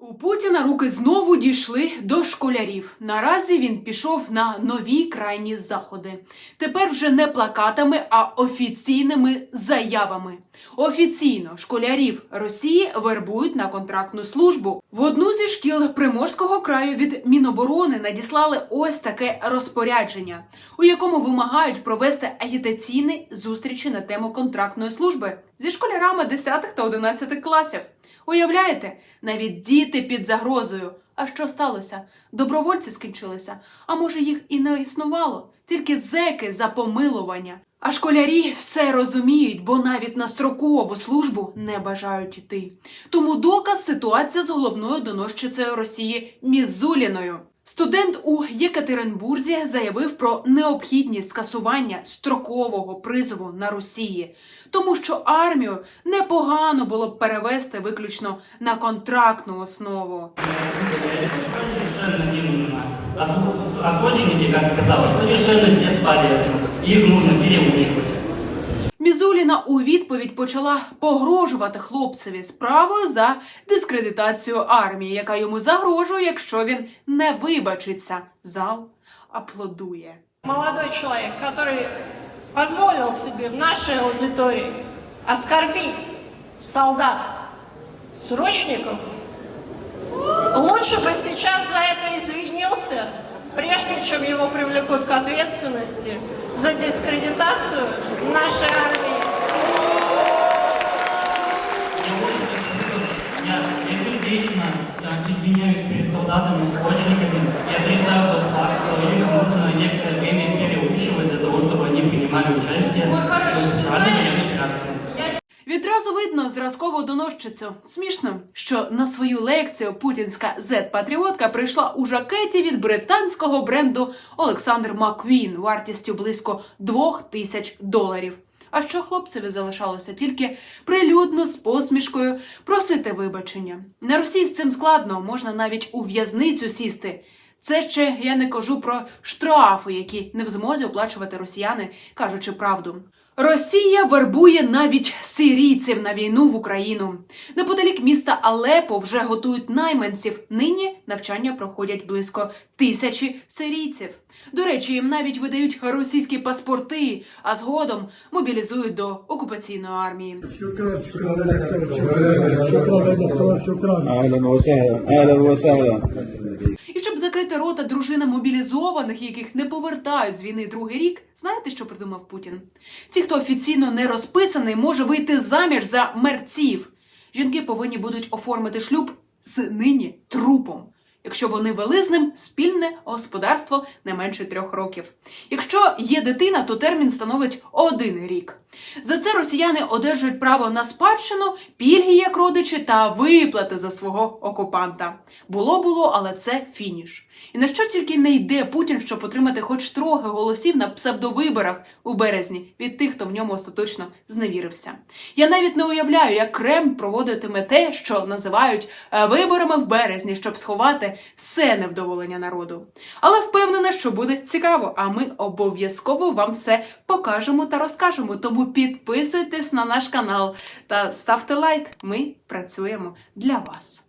У Путіна руки знову дійшли до школярів. Наразі він пішов на нові крайні заходи. Тепер вже не плакатами, а офіційними заявами. Офіційно школярів Росії вербують на контрактну службу. В одну зі шкіл Приморського краю від Міноборони надіслали ось таке розпорядження, у якому вимагають провести агітаційні зустрічі на тему контрактної служби зі школярами 10 та 11 класів. Уявляєте, навіть діти під загрозою. А що сталося? Добровольці скінчилися, а може їх і не існувало, тільки зеки за помилування. А школярі все розуміють, бо навіть на строкову службу не бажають йти. Тому доказ ситуація з головною доносчицею Росії Мізуліною. Студент у Єкатеринбурзі заявив про необхідність скасування строкового призову на Росії, тому що армію непогано було б перевести виключно на контрактну основу. не. Охотники, как оказалось, совершенно бесполезны. Их нужно переучивать. Мізуліна у відповідь почала погрожувати хлопцеві справою за дискредитацію армії, яка йому загрожує, якщо він не вибачиться. Зал аплодує. молодой человек, который позволил себе в нашей аудитории оскорбить солдат, срочников, лучше бы сейчас за это извинился, прежде чем его привлекут к ответственности за дискредитацию нашей армии. Солдатами, срочниками и отрицаю тот факт, что их нужно некоторое время переучивать для того, чтобы они принимали участие в специальной операции. Відразу видно зразкову доносчицю. Смішно, що на свою лекцію путінська зет-патріотка прийшла у жакеті від британського бренду Олександр Маквін вартістю близько двох тисяч доларів. А що хлопцеві залишалося тільки прилюдно з посмішкою просити вибачення. На Росії з цим складно, можна навіть у в'язницю сісти. Це ще я не кажу про штрафи, які не в змозі оплачувати росіяни, кажучи правду. Росія вербує навіть сирійців на війну в Україну. Неподалік міста Алепо вже готують найманців. Нині навчання проходять близько тисячі сирійців. До речі, їм навіть видають російські паспорти, а згодом мобілізують до окупаційної армії. Закрити рота дружинам мобілізованих, яких не повертають з війни другий рік, знаєте, що придумав Путін? Ті, хто офіційно не розписаний, може вийти заміж за мерців. Жінки повинні будуть оформити шлюб з нині трупом. Якщо вони вели з ним спільне господарство не менше трьох років. Якщо є дитина, то термін становить один рік. За це росіяни одержують право на спадщину, пільги як родичі та виплати за свого окупанта. Було було, але це фініш. І на що тільки не йде Путін, щоб отримати хоч трохи голосів на псевдовиборах у березні від тих, хто в ньому остаточно зневірився. Я навіть не уявляю, як Кремль проводитиме те, що називають е, виборами в березні, щоб сховати все невдоволення народу. Але впевнена, що буде цікаво. А ми обов'язково вам все покажемо та розкажемо. Тому підписуйтесь на наш канал та ставте лайк. Ми працюємо для вас.